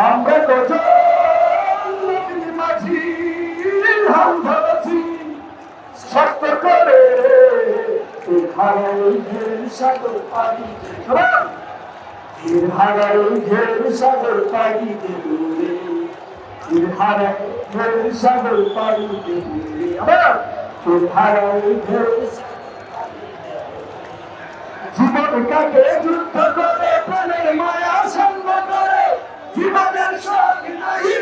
আমরা কত মাঝির হাল ধরেছি? শক্ত করে হারাই ঢের সাগর পাড়ি হারাই ঢের সাগর পাড়ি হারাই ঢের সাগর পাড়ি আবার জীবন কাকে যুদ্ধ করে মায়া সঙ্গ করে নাহি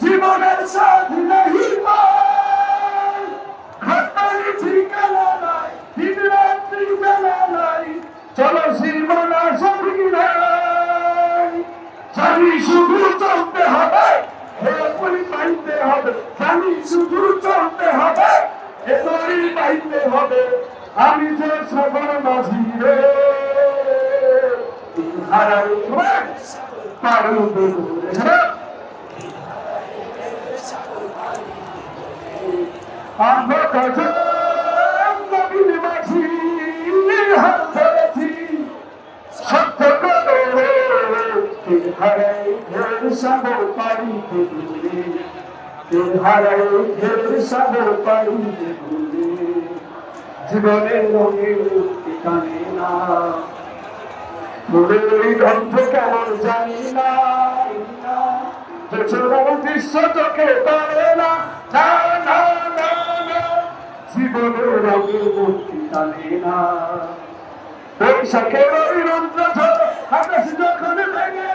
জীবন সঙ্গ নাই চলো শুধু চলতে হবে হেরপুরি পাইতে হবে। জানি শুধু চলতে হবে হেরপুরি পাইতে হবে। আমি যে সবর মাঝি রে। পারু আমরা কাছে মাঝি, হাত ধরেছি সত্য করে হারাই সাগর পাড়ি দেবুরে হারাই পাড়ি দেবুরে জীবনের রঙের কানে না। ফুলের গন্ধ কেমন জানি না। না। না না না না না। বৈশাখের ওই ঝরে আকাশ যখন ভেঙে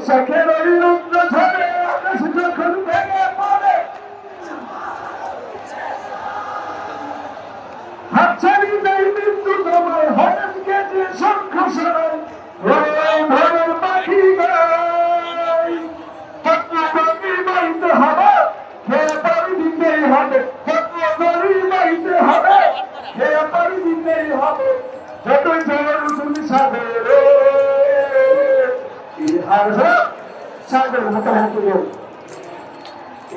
বৈশাখের ওই রন্ধ্র ঝরে, আকাশ যখন ভেঙে পড়ে। হাতছাড়ি দেয় মৃত্যু তোমায় হঠাৎ কেটে শঙ্খ সরাই ইহার সাগর মোটামুটি লোক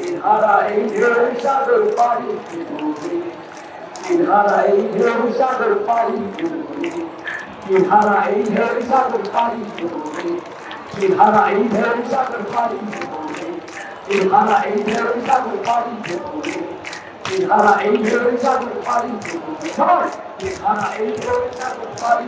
ইহারা এই ঢেউ সাগর পাড়ি ইহারা এই ঢেউ সাগর পাড়ি ইহারা এই ঢেউ সাগর পাড়ি ইহারা এই ঢেউ সাগর পাড়ি ইহারা এই ঢেউ সাগর পাড়ি ইহারা এই ঢেউ সাগর পাড়ি ইহারা এই ঢেউ সাগর পাড়ি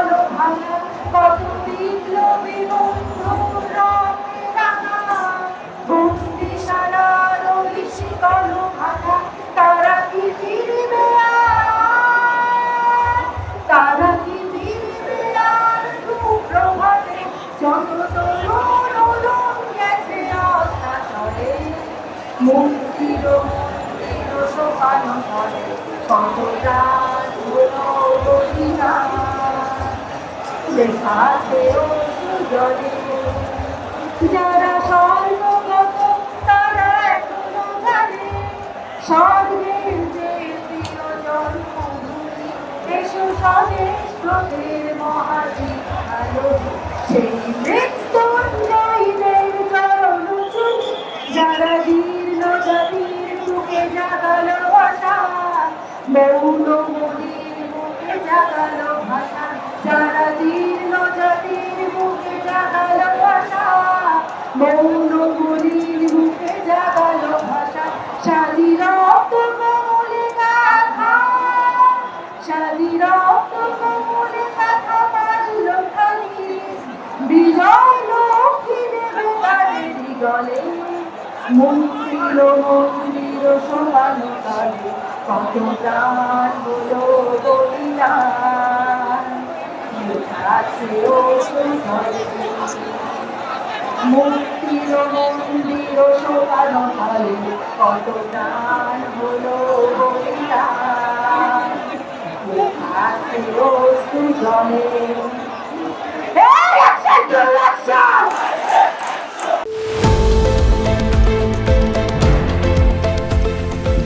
করে কত প্রাণ হলো বলিদান লেখা আছে অশ্রু জলে যারা সর্বগত তারা এখনও জানে স্বর্গের যে প্রিয় জন্মভূমি এসো স্বদেশ মহাজীব আলো সেই জলে মন্দির মন্দির সোহানো তারে কত প্রাণ হলো বলিদান মন্দির মন্দির সোহানো কত প্রাণ হলো বলিদান আছে ও জলে Hey, I'm